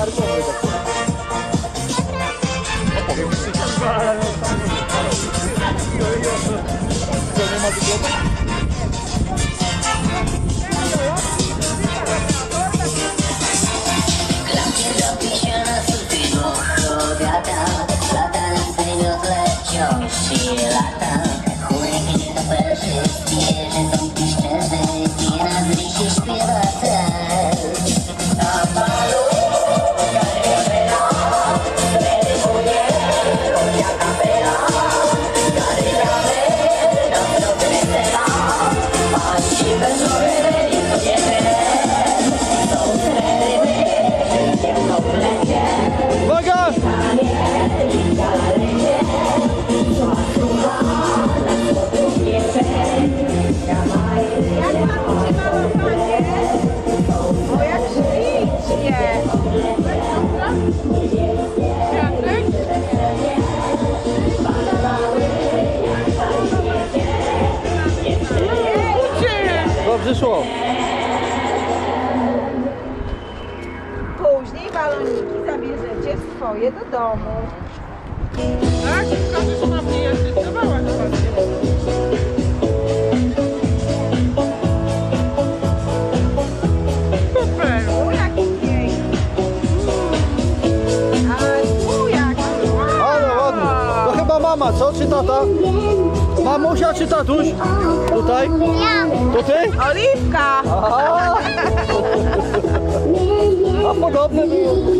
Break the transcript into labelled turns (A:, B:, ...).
A: alarmowy taki. Opowiem ci, to nie
B: ma
C: wyglądu? Lata, chłopie nie to perszy, zwierzę są piszczesz
B: Dobrze szło.
C: Później baloniki zabierzecie swoje do domu.
D: Tak?
B: mama, co? Czy tata? Mamusia czy tatuś? Tutaj? Ja. To ty?
C: Oliwka!
B: Aha. A podobne było.